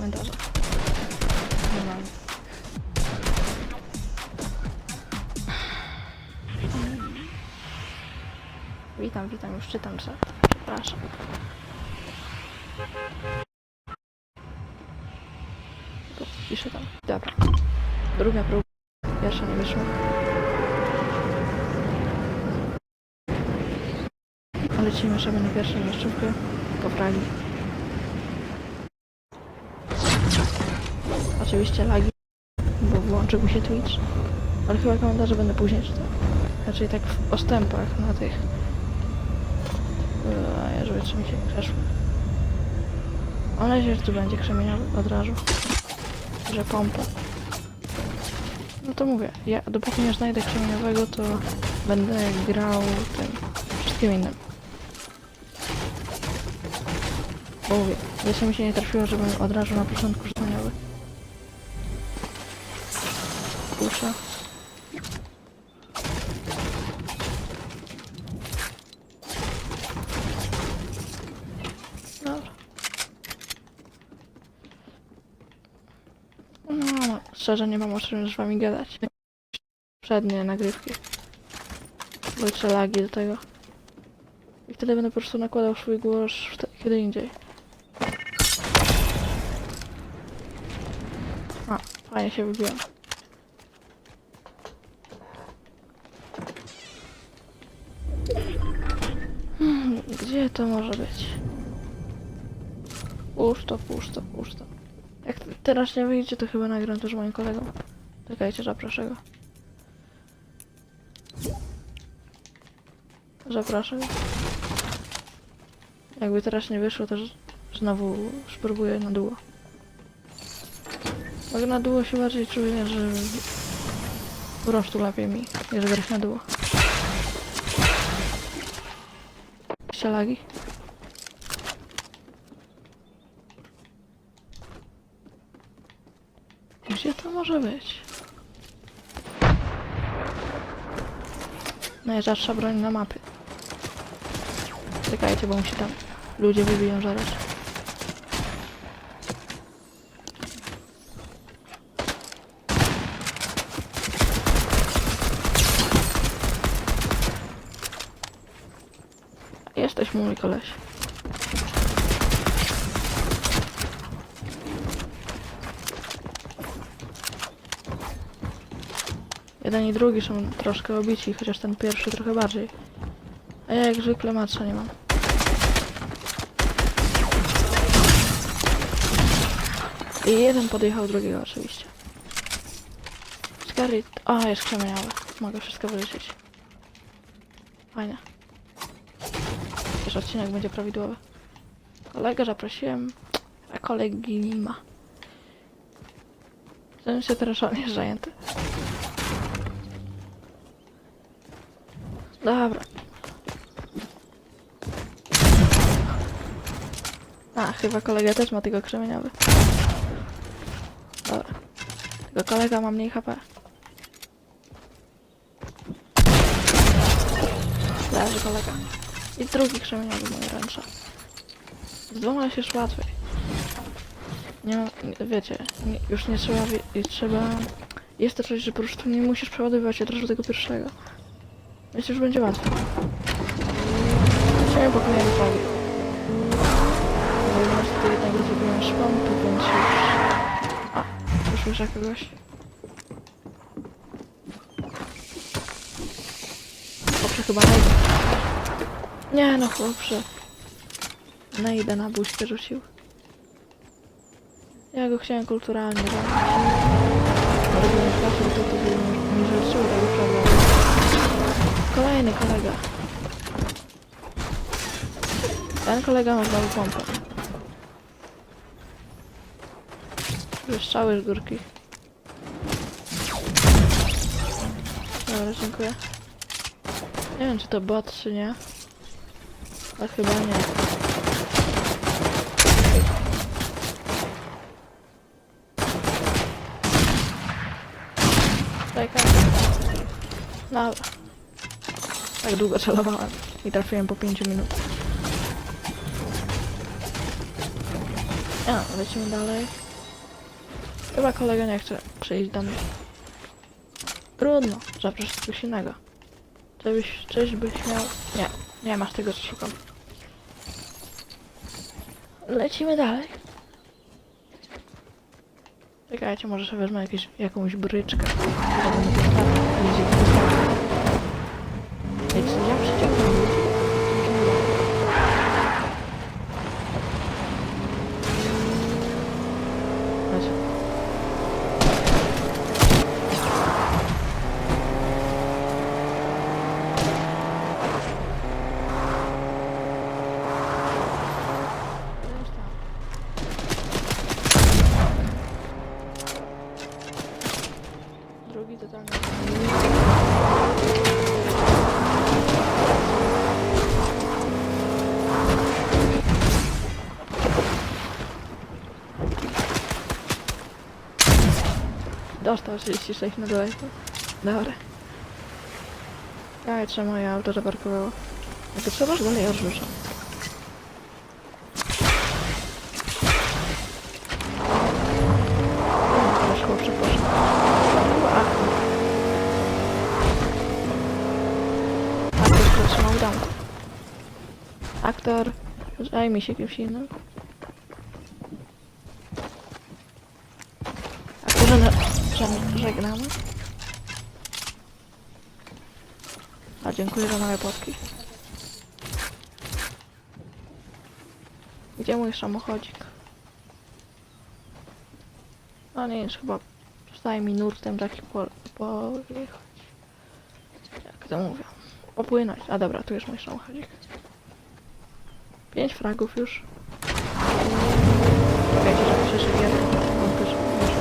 komentarza. Nie mam. Witam, witam, już czytam czat. Przepraszam. Piszę tam. Dobra. Druga próba. Pierwsza nie wyszła. Lecimy sobie na pierwszą miejscówkę. Po Oczywiście lagi, bo włączył mi się Twitch. Ale chyba komentarze będę później czytał. Raczej tak w ostępach na tych. Eee, żeby czy mi się przeszło. Mam nadzieję, że tu będzie krzemieniowy od razu. Że pompa. No to mówię, ja dopóki nie znajdę krzemieniowego, to będę grał tym wszystkim innym. Bo mówię, jeszcze mi się nie trafiło, żebym od razu na początku krzemieniowy. Dobra. No, szczerze nie mam o czym z wami gadać. Przednie nagrywki. Jeszcze lagi do tego. I wtedy będę po prostu nakładał swój głos kiedy indziej. A, fajnie się wybiłem. Hmm, gdzie to może być? Puszto, puszto, puszto. Jak t- teraz nie wyjdzie, to chyba nagram też moim kolegom. Czekajcie, zaproszę go. Zapraszam. Jakby teraz nie wyszło, to znowu spróbuję na długo. Bo na długo się bardziej czuję, że po prostu lepiej mi jest grać na długo. Lagi. Gdzie to może być? Najrzadsza broń na mapie. Czekajcie, bo musi tam ludzie wybiją zaraz. Jesteś mój koleś. Jeden i drugi są troszkę obici, chociaż ten pierwszy trochę bardziej. A ja jak zwykle matcha nie mam. I jeden podjechał drugiego oczywiście. Scarlet... A, jest krzemieniowy. Mogę wszystko wyliczyć. Fajnie. Też odcinek będzie prawidłowy. Kolegę zaprosiłem, a kolegi nie ma. Ten się teraz on jest zajęty. Dobra. A, chyba kolega też ma tego krzemieniowy. Dobra. Tylko kolega ma mniej HP. Leży kolega. I drugi krzemieniowy w mojej ręce. Z dwoma jest już łatwiej. Nie ma, nie- wiecie, nie, już nie trzeba, i trzeba... Jest to coś, że po prostu nie musisz przeładowywać od razu tego pierwszego. Więc już będzie łatwiej. Chciałem pokonać fali. No i niestety jednego zrobiłem z pompy, więc już... A, już słyszę kogoś. Chłopcze chyba najdę. Nie no chłopcze. Najdę na buźkę rzucił. Ja go chciałem kulturalnie zabić. Ale gdybym nie trafił, to to by mi rzuciło tego problemu. Kolejny kolega. Ten kolega ma znowu pompę. Wystrzały z górki. Dobra, dziękuję. Nie wiem, czy to bot, czy nie. Ale chyba nie. Czekaj. Dobra. Tak długo celowałem i trafiłem po 5 minut. A, lecimy dalej. Chyba kolega nie chce przyjść do mnie. Trudno, zaproszę coś innego. Czyś, czyś byś miał... Nie, nie masz tego co szukam. Lecimy dalej. Czekajcie, może sobie wezmę jakieś, jakąś bryczkę. Dostał 36 na dole. Dobra. Ja trzeba moje auto zaparkowało. Jak to trzeba, że dalej odrzucam. Chłopcze poszedł. Chyba aktor. Zatrzymał w domu. Aktor, zajmij się kimś innym. Żegnamy. A dziękuję za małe potki. Gdzie mój samochodzik? No nie jest chyba zostaje mi nurtem taki po, pojechać. Jak to mówię? Popłynąć. A dobra, tu jest mój samochodzik. Pięć fragów już. Jeden. On też wyszedł.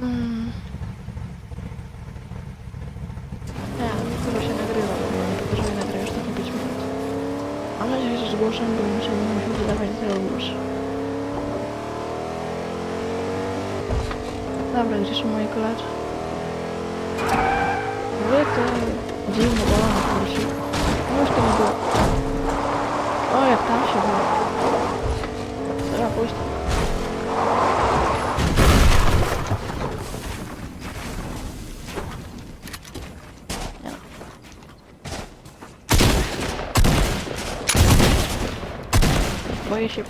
Mm. Nie, chyba się nagrywa, bo tylko że nagrę już takie 5 minut. Mam nadzieję, że zgłoszę, bo muszę musimy wydawać głos. Dobra, gdzie są moi koledzy? To dziwne balony Boję się.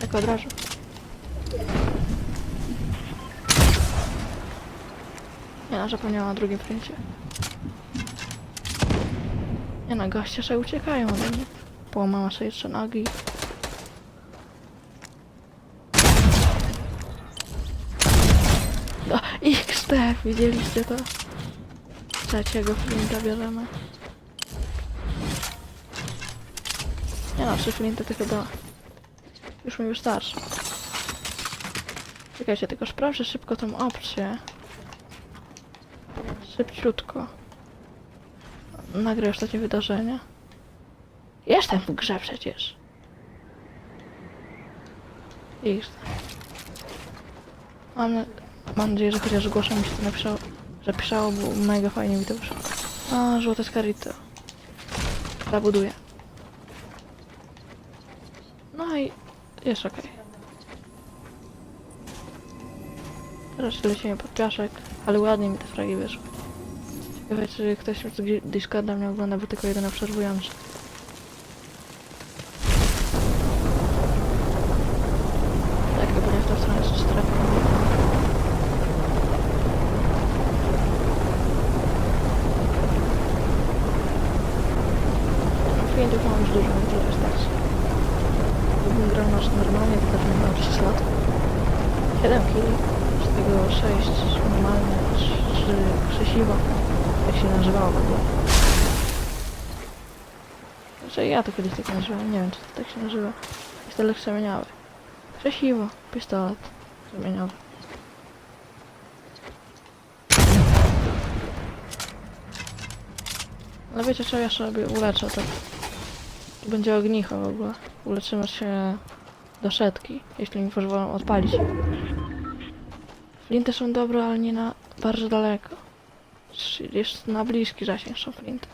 Tak od razu. Nie no, zapomniałam o drugim froncie. Nie no, goście sobie uciekają ode mnie. Połamała sobie jeszcze nogi. No, XT, widzieliście to? Trzeciego flinta bierzemy. Nie no, trzy flinty to chyba już mi wystarczy. Czekajcie, tylko sprawdzę szybko tą opcję. Szybciutko. Nagrę ostatnie wydarzenie. Jestem w grze przecież. Jest. Mam, mam nadzieję, że chociaż głoszę mi się to napisało, że pisało, bo mega fajnie mi to wyszło. A, złote skarity. Zabuduję. No i jest okej. Teraz lecimy pod piaszek, ale ładnie mi te fragi wyszły. Ciekawe, czy ktoś z Discorda mnie ogląda, bo tylko jeden obserwujący. Tak, chyba nie w tą stronę strefa. Klientów mam już dużo, to nasz normalnie, to też bym miał 6 lat. 7 kili, z tego 6 normalne, 3 krzesiwo. Jak się nazywało w ogóle. Znaczy ja to kiedyś tak nazywałem, nie wiem czy to tak się nazywa. Pistolet krzemieniowy. Krzesiwo, pistolet krzemieniowy. No wiecie co, ja sobie uleczę tak. Tu będzie ognicho w ogóle. Uleczymy się do setki, jeśli mi pozwolą odpalić. Flinty są dobre, ale nie na bardzo daleko. Jest na bliski zasięg są flinty.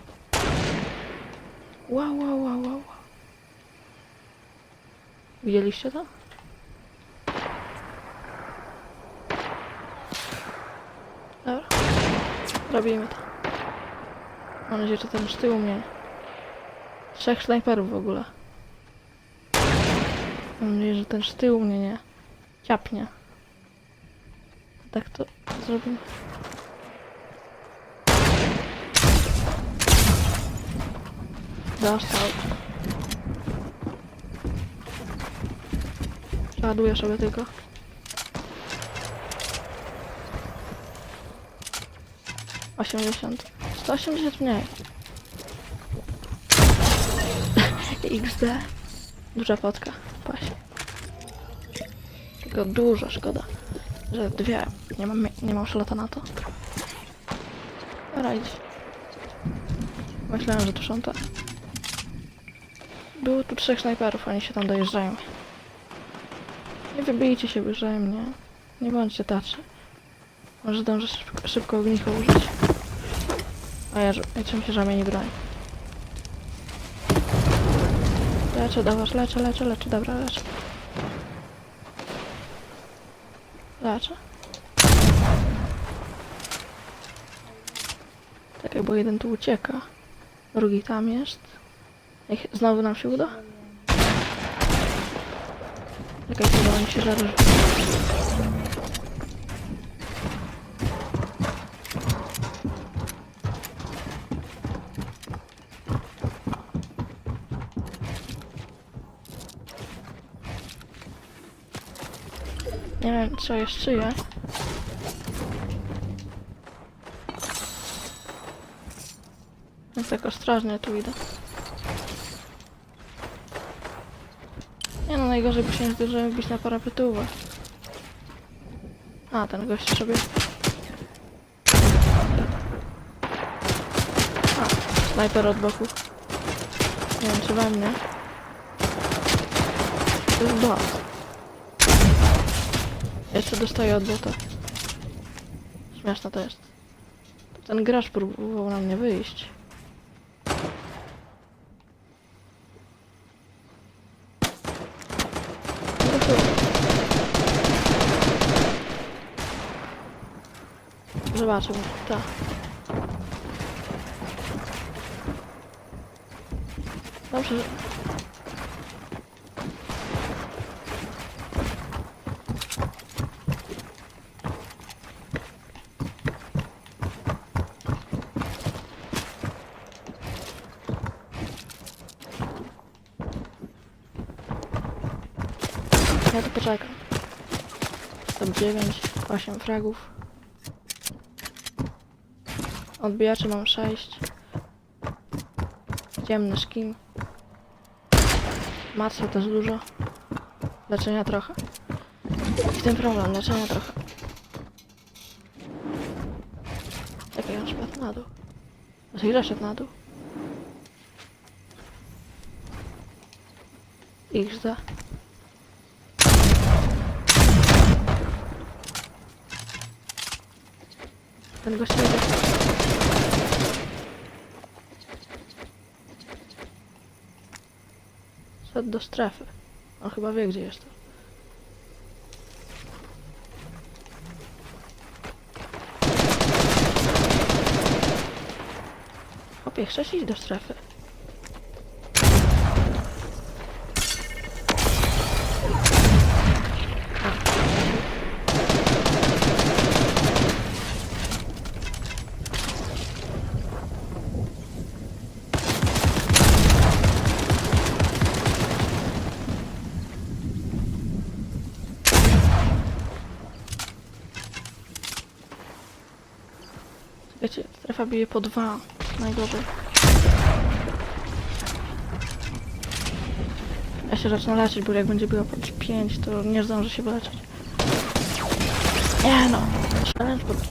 Wow, wow, wow, wow. Widzieliście to? Dobra. Robimy to. Mam nadzieję, że ten z tyłu mnie. Trzech snajperów w ogóle. Mam nadzieję, że ten z tyłu mnie nie ciapnie. Tak to zrobimy. Dostał. Ładuję sobie tylko. Osiemdziesiąt. Sto osiemdziesiąt mniej. XD. Duża fotka. Pasie. Tylko dużo szkoda, że dwie. Nie mam, nie mam szlota na to. Dobra. Myślałem, że to są te. Było tu trzech snajperów, oni się tam dojeżdżają. Nie wybijcie się wzajemnie. Nie bądźcie taczy. Może zdążę szybko, szybko ognicho użyć. A ja, ja czym się ramieni broń. Leczę, dawasz, leczę, leczę, leczę, dobra, leczę. Leczę. Czekaj, bo jeden tu ucieka. Drugi tam jest. Niech znowu nam się uda. Czekaj, chyba mi się zaraz... Co jest czyje. Więc tak ostrożnie tu idę. Nie no, najgorzej by się nie zdążyłem wbić na parapetówę. A, ten gość sobie... A, snajper od boku. Nie wiem, czy we mnie. To jest bot. Jeszcze dostaję od bota. Śmieszne to jest. Ten gracz próbował na mnie wyjść. Zobaczymy. Tak. Dobrze. Poczekam. Top 9, 8 fragów. Odbijaczy mam 6. Ciemny skin. Matsa też dużo. Leczenia trochę. I ten problem, leczenia trochę. Czekaj, on spadł na dół. Znaczy ile szedł na dół? XD. Ten gość nie idzie. Szedł do strefy. On chyba wie, gdzie jest. Chłopie, chcesz iść do strefy? Wiecie, strefa bije po dwa. Najgorzej. Ja się zacznę leczyć, bo jak będzie biła po 5, to nie zdążę się wyleczyć. Nie no. Challenge po